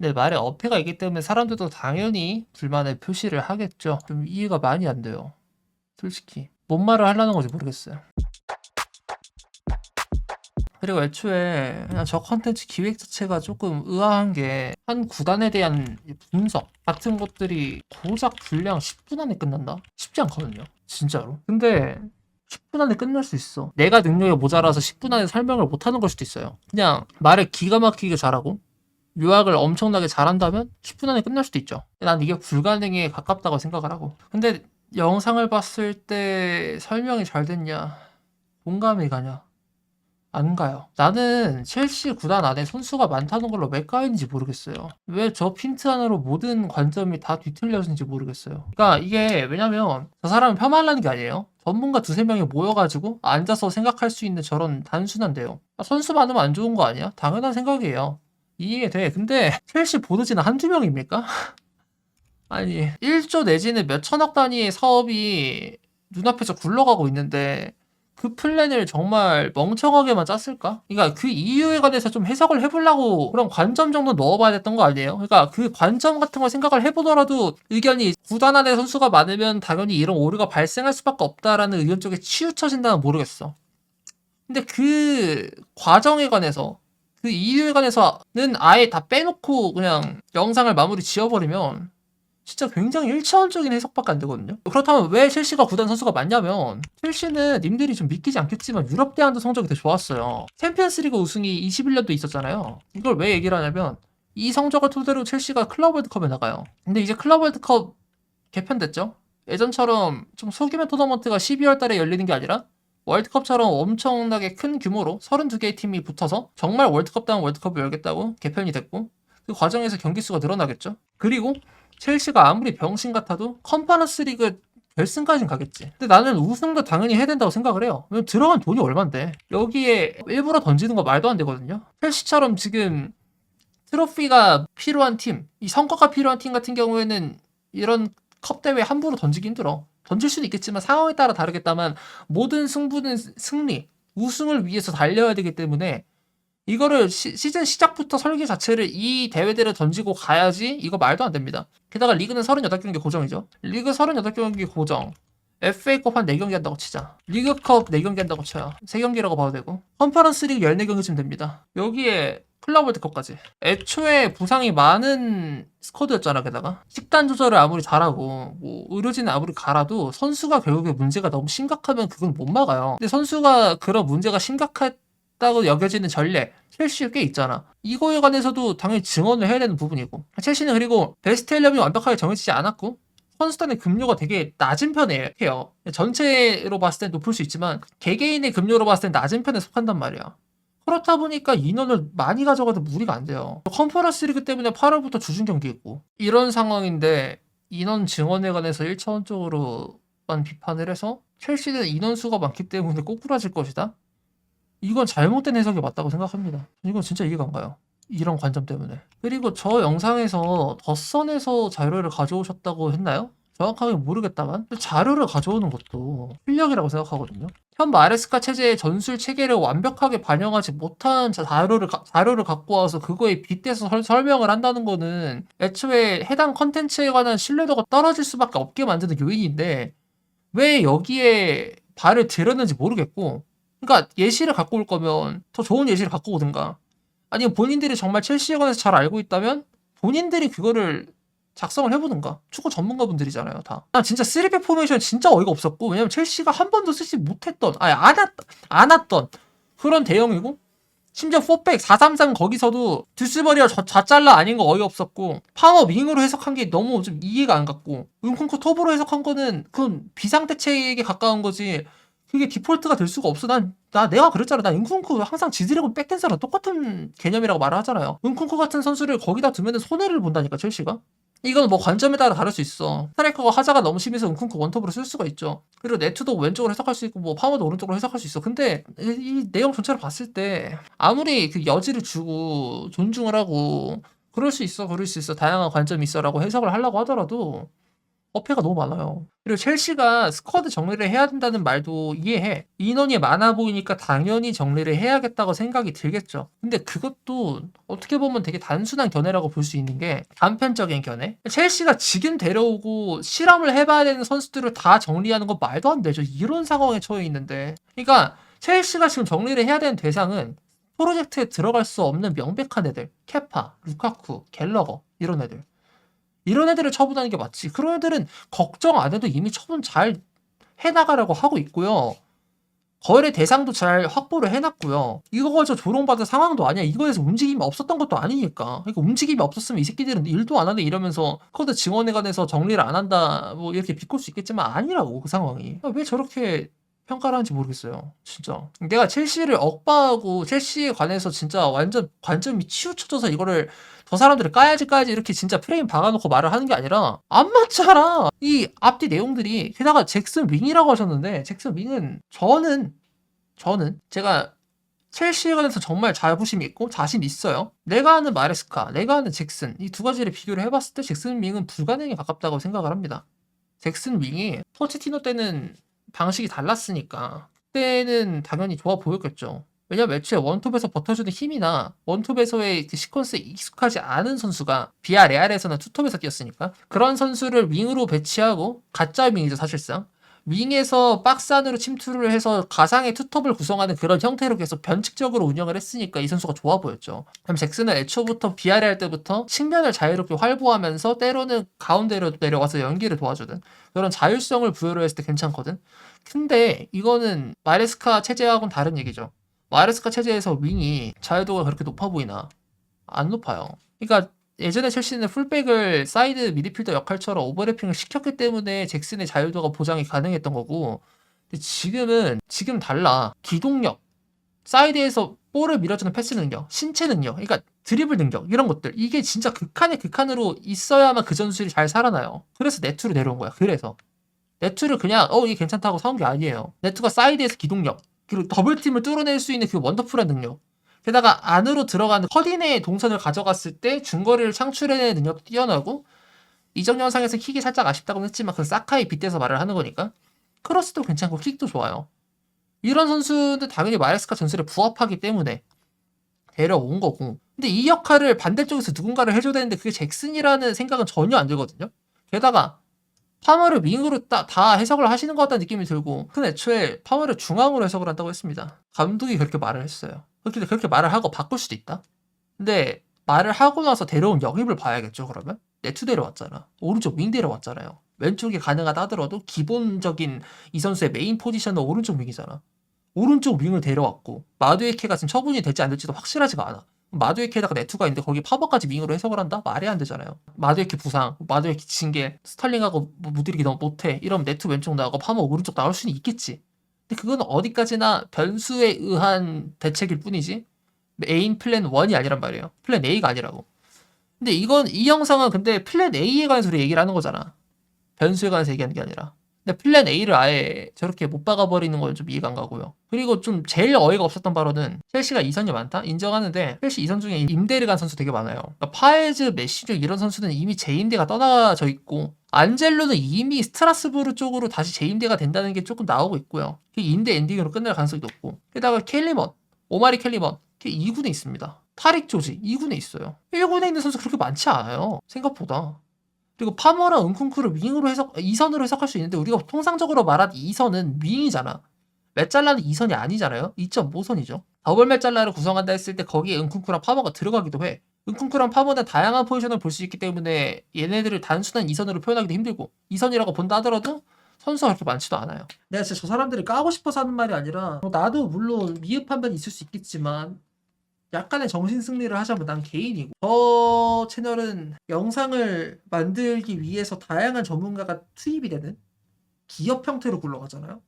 근데 말에 어폐가 있기 때문에 사람들도 당연히 불만의 표시를 하겠죠. 좀 이해가 많이 안 돼요. 솔직히. 뭔 말을 하려는 건지 모르겠어요. 그리고 애초에 그냥 저 컨텐츠 기획 자체가 조금 의아한 게 한 구단에 대한 분석 같은 것들이 고작 분량 10분 안에 끝난다? 쉽지 않거든요. 진짜로. 근데 10분 안에 끝날 수 있어. 내가 능력이 모자라서 10분 안에 설명을 못하는 걸 수도 있어요. 그냥 말을 기가 막히게 잘하고 요약을 엄청나게 잘한다면 10분 안에 끝날 수도 있죠. 난 이게 불가능에 가깝다고 생각을 하고. 근데 영상을 봤을 때 설명이 잘 됐냐? 공감이 가냐? 안 가요. 나는 첼시 구단 안에 선수가 많다는 걸로 왜 까이는지 모르겠어요. 왜 저 핀트 하나로 모든 관점이 다 뒤틀려지는지 모르겠어요. 그러니까 이게 왜냐면 저 사람은 폄하하려는 게 아니에요. 전문가 두세 명이 모여가지고 앉아서 생각할 수 있는 저런 단순한 대요. 아, 선수 많으면 안 좋은 거 아니야? 당연한 생각이에요. 이해돼. 근데 첼시 보드지는 한두 명입니까? 아니 1조 내지는 몇 천억 단위의 사업이 눈앞에서 굴러가고 있는데 그 플랜을 정말 멍청하게만 짰을까? 그러니까 그 이유에 관해서 좀 해석을 해보려고 그런 관점 정도 넣어봐야 됐던 거 아니에요? 그러니까 그 관점 같은 걸 생각을 해보더라도 의견이 구단 안에 선수가 많으면 당연히 이런 오류가 발생할 수밖에 없다라는 의견 쪽에 치우쳐진다면 모르겠어. 근데 그 과정에 관해서 그 이유에 관해서는 아예 다 빼놓고 그냥 영상을 마무리 지어버리면 진짜 굉장히 일차원적인 해석밖에 안 되거든요. 그렇다면 왜 첼시가 구단 선수가 많냐면 첼시는 님들이 좀 믿기지 않겠지만 유럽 대항도 성적이 되게 좋았어요. 챔피언스리그 우승이 21년도 있었잖아요. 이걸 왜 얘기를 하냐면 이 성적을 토대로 첼시가 클럽 월드컵에 나가요. 근데 이제 클럽 월드컵 개편됐죠. 예전처럼 좀 소규모 토너먼트가 12월 달에 열리는 게 아니라 월드컵처럼 엄청나게 큰 규모로 32개의 팀이 붙어서 정말 월드컵다운 월드컵을 열겠다고 개편이 됐고 그 과정에서 경기 수가 늘어나겠죠. 그리고 첼시가 아무리 병신 같아도 컨퍼런스 리그 결승까지는 가겠지. 근데 나는 우승도 당연히 해야 된다고 생각을 해요. 왜냐면 들어간 돈이 얼만데. 여기에 일부러 던지는 거 말도 안 되거든요. 첼시처럼 지금 트로피가 필요한 팀, 이 성과가 필요한 팀 같은 경우에는 이런 컵 대회 함부로 던지기 힘들어. 던질 수는 있겠지만 상황에 따라 다르겠다만 모든 승부는 승리, 우승을 위해서 달려야 되기 때문에 이거를 시, 즌 시작부터 설계 자체를 이 대회들을 던지고 가야지 이거 말도 안 됩니다. 게다가 리그는 38경기 고정이죠. 리그 38경기 고정. FA컵 한 4경기 한다고 치자. 리그컵 4경기 한다고 쳐요. 3경기라고 봐도 되고. 컨퍼런스 리그 14경기쯤 됩니다. 여기에 클럽 월드컵까지. 애초에 부상이 많은 스쿼드였잖아, 게다가. 식단 조절을 아무리 잘하고, 뭐, 의료진을 아무리 갈아도 선수가 결국에 문제가 너무 심각하면 그건 못 막아요. 근데 선수가 그런 문제가 심각했다고 여겨지는 전례, 첼시에 꽤 있잖아. 이거에 관해서도 당연히 증언을 해야 되는 부분이고. 첼시는 그리고 베스트 11이 완벽하게 정해지지 않았고, 선수단의 급료가 되게 낮은 편이에요. 전체로 봤을 땐 높을 수 있지만, 개개인의 급료로 봤을 땐 낮은 편에 속한단 말이야. 그렇다 보니까 인원을 많이 가져가도 무리가 안 돼요. 컨퍼런스 리그 때문에 8월부터 주중 경기 있고 이런 상황인데 인원 증원에 관해서 1차원적으로만 비판을 해서 첼시는 인원 수가 많기 때문에 꼬꾸라질 것이다? 이건 잘못된 해석이 맞다고 생각합니다. 이건 진짜 이해가 안 가요. 이런 관점 때문에. 그리고 저 영상에서 덧선에서 자료를 가져오셨다고 했나요? 정확하게 모르겠다만 자료를 가져오는 것도 실력이라고 생각하거든요. 현 마레스카 체제의 전술 체계를 완벽하게 반영하지 못한 자- 자료를 가- 자료를 갖고 와서 그거에 빗대서 설- 설명을 한다는 거는 애초에 해당 컨텐츠에 관한 신뢰도가 떨어질 수밖에 없게 만드는 요인인데 왜 여기에 발을 들였는지 모르겠고 그러니까 예시를 갖고 올 거면 더 좋은 예시를 갖고 오든가. 아니면 본인들이 정말 첼시에 관해서 잘 알고 있다면 본인들이 그거를 작성을 해보든가 축구 전문가분들이잖아요 다. 난 진짜 3백 포메이션 진짜 어이가 없었고 왜냐면 첼시가 한 번도 쓰지 못했던 아니 안, 왔, 안 왔던 그런 대형이고 심지어 4백 433 거기서도 듀스버리와 좌- 좌잘라 아닌 거 어이없었고 파워 윙으로 해석한 게 너무 좀 이해가 안 갔고 은콩코 톱으로 해석한 거는 그건 비상대책에 가까운 거지 그게 디폴트가 될 수가 없어. 난, 나, 내가 그랬잖아. 나 은kun쿠 항상 지드래곤 백댄서랑 똑같은 개념이라고 말을 하잖아요. 은kun쿠 같은 선수를 거기다 두면 손해를 본다니까, 첼시가. 이건 뭐 관점에 따라 다를 수 있어. 스트라이커가 하자가 너무 심해서 은kun쿠 원톱으로 쓸 수가 있죠. 그리고 네트도 왼쪽으로 해석할 수 있고, 뭐 파워도 오른쪽으로 해석할 수 있어. 근데 이, 이 내용 전체를 봤을 때 아무리 그 여지를 주고 존중을 하고 그럴 수 있어, 그럴 수 있어, 다양한 관점이 있어라고 해석을 하려고 하더라도 어폐가 너무 많아요. 그리고 첼시가 스쿼드 정리를 해야 된다는 말도 이해해. 인원이 많아 보이니까 당연히 정리를 해야겠다고 생각이 들겠죠. 근데 그것도 어떻게 보면 되게 단순한 견해라고 볼 수 있는 게 단편적인 견해. 첼시가 지금 데려오고 실험을 해봐야 되는 선수들을 다 정리하는 건 말도 안 되죠. 이런 상황에 처해 있는데. 그러니까 첼시가 지금 정리를 해야 되는 대상은 프로젝트에 들어갈 수 없는 명백한 애들. 케파, 루카쿠, 갤러거 이런 애들. 이런 애들을 처분하는 게 맞지. 그런 애들은 걱정 안 해도 이미 처분 잘 해나가려고 하고 있고요. 거래 대상도 잘 확보를 해놨고요. 이거 가지고 조롱받은 상황도 아니야. 이거에서 움직임이 없었던 것도 아니니까. 그러니까 움직임이 없었으면 이 새끼들은 일도 안 하네 이러면서 코드 증언에 관해서 정리를 안 한다 뭐 이렇게 비꼴 수 있겠지만 아니라고 그 상황이. 왜 저렇게 평가를 하는지 모르겠어요. 진짜. 내가 첼시를 억바하고 첼시에 관해서 진짜 완전 관점이 치우쳐져서 이거를 저 사람들을 까야지 까야지 이렇게 진짜 프레임 박아놓고 말을 하는 게 아니라 안 맞잖아. 이 앞뒤 내용들이 게다가 잭슨 윙이라고 하셨는데 잭슨 윙은 저는 저는 제가 첼시에 관해서 정말 자부심이 있고 자신 있어요. 내가 아는 마레스카, 내가 아는 잭슨 이 두 가지를 비교를 해봤을 때 잭슨 윙은 불가능에 가깝다고 생각을 합니다. 잭슨 윙이 포체티노 때는 방식이 달랐으니까 그때는 당연히 좋아 보였겠죠. 왜냐면 애초에 원톱에서 버텨주는 힘이나 원톱에서의 그 시퀀스에 익숙하지 않은 선수가 비아 레알에서는 투톱에서 뛰었으니까 그런 선수를 윙으로 배치하고 가짜 윙이죠 사실상 윙에서 박스 안으로 침투를 해서 가상의 투톱을 구성하는 그런 형태로 계속 변칙적으로 운영을 했으니까 이 선수가 좋아 보였죠. 그럼 잭슨은 애초부터 비아레알 때부터 측면을 자유롭게 활보하면서 때로는 가운데로 내려와서 연기를 도와주는 그런 자율성을 부여를 했을 때 괜찮거든. 근데 이거는 마레스카 체제하고는 다른 얘기죠. 마레스카 체제에서 윙이 자유도가 그렇게 높아 보이나? 안 높아요. 그러니까 예전에 첼시는 풀백을 사이드 미드필더 역할처럼 오버래핑을 시켰기 때문에 잭슨의 자유도가 보장이 가능했던 거고 근데 지금은 지금 달라. 기동력, 사이드에서 볼을 밀어주는 패스 능력, 신체 능력, 그러니까 드리블 능력 이런 것들 이게 진짜 극한의 극한으로 있어야만 그 전술이 잘 살아나요. 그래서 네트로 내려온 거야. 그래서 네트를 그냥 어 이게 괜찮다고 사온 게 아니에요. 네트가 사이드에서 기동력 그리고 더블팀을 뚫어낼 수 있는 그 원더풀한 능력 게다가 안으로 들어가는 커딘의 동선을 가져갔을 때 중거리를 창출해내는 능력도 뛰어나고 이적 영상에서 킥이 살짝 아쉽다고 했지만 그 사카이 빗대서 말을 하는 거니까 크로스도 괜찮고 킥도 좋아요. 이런 선수는 당연히 마레스카 전술에 부합하기 때문에 데려온 거고 근데 이 역할을 반대쪽에서 누군가를 해줘야 되는데 그게 잭슨이라는 생각은 전혀 안 들거든요. 게다가 파머를 윙으로 따, 다 해석을 하시는 것 같다는 느낌이 들고 근데 애초에 파머를 중앙으로 해석을 한다고 했습니다. 감독이 그렇게 말을 했어요. 그렇게, 그렇게 말을 하고 바꿀 수도 있다. 근데 말을 하고 나서 데려온 영입을 봐야겠죠 그러면? 네투 데려왔잖아. 오른쪽 윙 데려왔잖아요. 왼쪽이 가능하다 하더라도 기본적인 이 선수의 메인 포지션은 오른쪽 윙이잖아. 오른쪽 윙을 데려왔고 마두에케가 지금 처분이 될지 안 될지도 확실하지가 않아. 마두에케에다가 네투가 있는데 거기 파버까지 윙으로 해석을 한다? 말이 안 되잖아요. 마두에케 부상, 마두에케 징계, 스탈링하고 뭐 무드리기 너무 못해. 이러면 네투 왼쪽 나가고 파버 오른쪽 나올 수는 있겠지. 근데 그건 어디까지나 변수에 의한 대책일 뿐이지 메인 플랜 1이 아니란 말이에요. 플랜 A가 아니라고. 근데 이건 이 영상은 근데 플랜 A에 관해서 얘기를 하는 거잖아. 변수에 관해서 얘기하는 게 아니라. 근데 플랜 A를 아예 저렇게 못 박아버리는 건 좀 이해가 안 가고요. 그리고 좀 제일 어이가 없었던 바로는 첼시가 이선이 많다? 인정하는데 첼시 이선 중에 임대를 간 선수 되게 많아요. 그러니까 파에즈, 메시죠 이런 선수는 이미 재임대가 떠나져 있고 안젤로는 이미 스트라스부르 쪽으로 다시 재임대가 된다는 게 조금 나오고 있고요. 그 임대 엔딩으로 끝날 가능성이 높고 게다가 켈리먼, 오마리 켈리먼 2군에 있습니다. 타릭 조지 2군에 있어요. 1군에 있는 선수 그렇게 많지 않아요. 생각보다. 그리고 파머랑 은쿵쿠를 윙으로 해석, 이선으로 해석할 수 있는데 우리가 통상적으로 말한 이선은 윙이잖아. 메잘라는 이선이 아니잖아요. 2.5선이죠. 더블 메잘라를 구성한다 했을 때 거기에 은쿵쿠랑 파머가 들어가기도 해. 은쿵쿠랑 파머는 다양한 포지션을 볼 수 있기 때문에 얘네들을 단순한 이선으로 표현하기도 힘들고 이선이라고 본다 하더라도 선수가 그렇게 많지도 않아요. 내가 진짜 저 사람들을 까고 싶어서 하는 말이 아니라 뭐 나도 물론 미흡한 면이 있을 수 있겠지만 약간의 정신 승리를 하자면 난 개인이고. 저 채널은 영상을 만들기 위해서 다양한 전문가가 투입이 되는 기업 형태로 굴러가잖아요.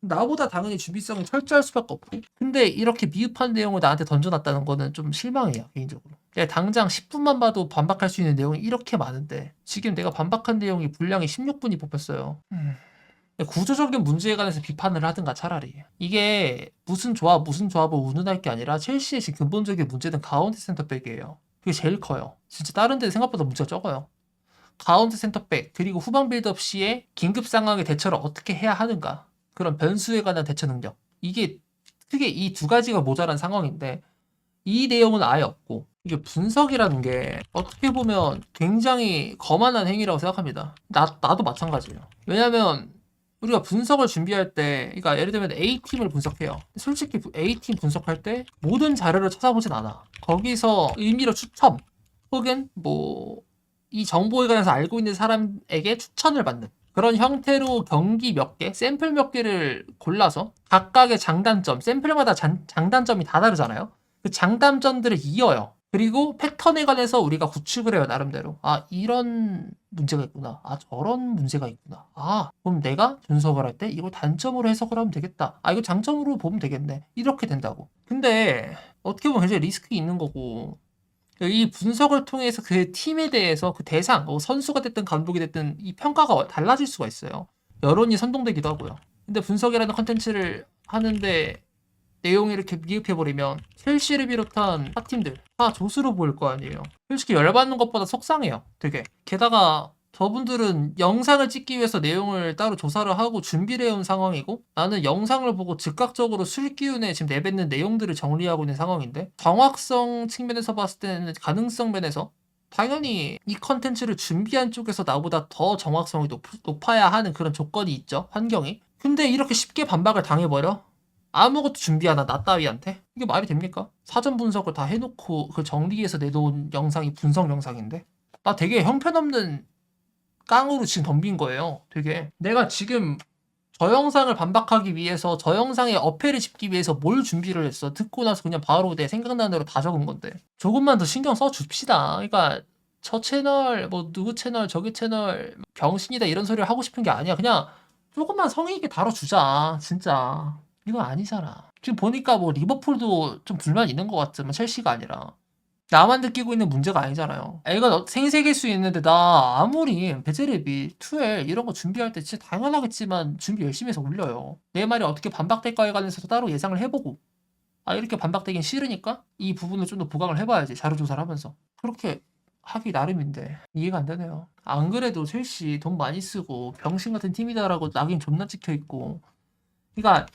나보다 당연히 준비성이 철저할 수밖에 없고. 근데 이렇게 미흡한 내용을 나한테 던져놨다는 거는 좀 실망해요 개인적으로. 내가 당장 10분만 봐도 반박할 수 있는 내용이 이렇게 많은데 지금 내가 반박한 내용이 분량이 16분이 뽑혔어요. 음. 구조적인 문제에 관해서 비판을 하든가 차라리. 이게 무슨 조합 무슨 조합을 운운할 게 아니라 첼시의 지금 근본적인 문제는 가운데 센터백이에요. 그게 제일 커요. 진짜 다른 데 생각보다 문제가 적어요. 가운데 센터백 그리고 후방 빌드업 시에 긴급 상황의 대처를 어떻게 해야 하는가. 그런 변수에 관한 대처 능력. 이게 크게 이 두 가지가 모자란 상황인데 이 내용은 아예 없고 이게 분석이라는 게 어떻게 보면 굉장히 거만한 행위라고 생각합니다. 나, 나도 마찬가지예요. 왜냐면 우리가 분석을 준비할 때, 그러니까 예를 들면 A팀을 분석해요. 솔직히 A팀 분석할 때 모든 자료를 찾아보진 않아. 거기서 의미로 추첨 혹은 뭐 이 정보에 관해서 알고 있는 사람에게 추천을 받는 그런 형태로 경기 몇 개, 샘플 몇 개를 골라서 각각의 장단점, 샘플마다 장, 장단점이 다 다르잖아요. 그 장단점들을 이어요. 그리고 패턴에 관해서 우리가 구축을 해요, 나름대로. 아, 이런 문제가 있구나. 아, 저런 문제가 있구나. 아, 그럼 내가 분석을 할 때 이걸 단점으로 해석을 하면 되겠다. 아, 이거 장점으로 보면 되겠네. 이렇게 된다고. 근데 어떻게 보면 굉장히 리스크 있는 거고, 이 분석을 통해서 그 팀에 대해서 그 대상, 뭐 선수가 됐든 감독이 됐든 이 평가가 달라질 수가 있어요. 여론이 선동되기도 하고요. 근데 분석이라는 컨텐츠를 하는데 내용이 이렇게 미흡해버리면 첼시를 비롯한 타팀들 다 조수로 보일 거 아니에요. 솔직히 열받는 것보다 속상해요. 되게. 게다가 저분들은 영상을 찍기 위해서 내용을 따로 조사를 하고 준비를 해온 상황이고 나는 영상을 보고 즉각적으로 술 기운에 지금 내뱉는 내용들을 정리하고 있는 상황인데 정확성 측면에서 봤을 때는 가능성 면에서 당연히 이 컨텐츠를 준비한 쪽에서 나보다 더 정확성이 높, 높아야 하는 그런 조건이 있죠 환경이 근데 이렇게 쉽게 반박을 당해버려 아무것도 준비 안한나 따위한테 이게 말이 됩니까? 사전 분석을 다 해놓고 그 정리해서 내놓은 영상이 분석 영상인데 나 되게 형편없는 깡으로 지금 덤빈 거예요. 되게 내가 지금 저 영상을 반박하기 위해서 저 영상에 어폐를 짚기 위해서 뭘 준비를 했어. 듣고 나서 그냥 바로 내 생각나는 대로 다 적은 건데. 조금만 더 신경 써 줍시다. 그러니까 저 채널 뭐 누구 채널 저기 채널 병신이다 이런 소리를 하고 싶은 게 아니야. 그냥 조금만 성의 있게 다뤄주자. 진짜. 이건 아니잖아. 지금 보니까 뭐 리버풀도 좀 불만 있는 것 같지만 첼시가 아니라. 나만 느끼고 있는 문제가 아니잖아요. 애가 생색일 수 있는데 나 아무리 베제레비, 투엘 이런 거 준비할 때 진짜 당연하겠지만 준비 열심히 해서 올려요. 내 말이 어떻게 반박될까에 관해서도 따로 예상을 해보고 아 이렇게 반박되긴 싫으니까 이 부분을 좀 더 보강을 해봐야지 자료 조사를 하면서 그렇게 하기 나름인데 이해가 안 되네요. 안 그래도 첼시 돈 많이 쓰고 병신 같은 팀이다라고 낙인 존나 찍혀 있고 그러니까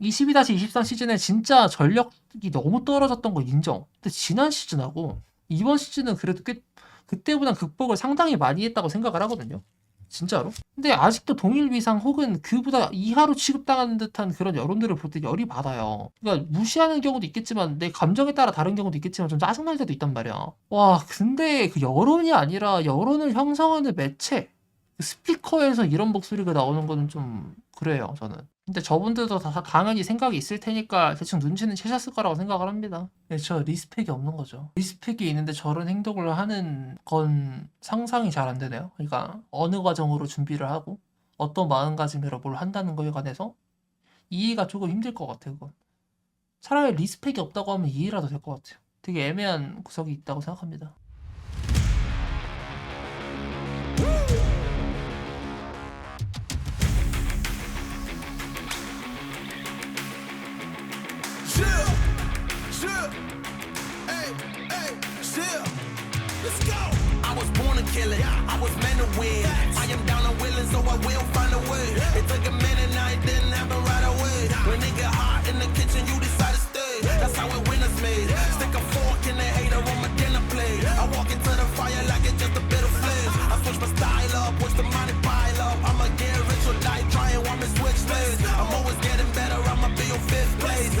22-23 시즌에 진짜 전력이 너무 떨어졌던 거 인정. 근데 지난 시즌하고 이번 시즌은 그래도 꽤 그때보다 극복을 상당히 많이 했다고 생각을 하거든요. 진짜로. 근데 아직도 동일 위상 혹은 그보다 이하로 취급당하는 듯한 그런 여론들을 볼 때 열이 받아요. 그러니까 무시하는 경우도 있겠지만 내 감정에 따라 다른 경우도 있겠지만 좀 짜증날 때도 있단 말이야. 와, 근데 그 여론이 아니라 여론을 형성하는 매체, 그 스피커에서 이런 목소리가 나오는 거는 좀 그래요, 저는. 근데 저분들도 다 당연히 생각이 있을 테니까 대충 눈치는 채셨을 거라고 생각을 합니다. 네, 저 리스펙이 없는 거죠. 리스펙이 있는데 저런 행동을 하는 건 상상이 잘 안 되네요. 그러니까 어느 과정으로 준비를 하고 어떤 마음가짐으로 뭘 한다는 거에 관해서 이해가 조금 힘들 것 같아요. 그건. 차라리 리스펙이 없다고 하면 이해라도 될 것 같아요. 되게 애매한 구석이 있다고 생각합니다. win. I am down and willing, so I will find a way. It took a minute, now it didn't happen right away. When it get hot in the kitchen, you decide to stay. That's how it winners made. Stick a fork in the hater on my dinner plate. I walk into the fire like it's just a bit of flames. I switch my style up, watch the money pile up. I'ma get rich or die trying, want me switch lanes. I'm always getting better, I'ma be your fifth place.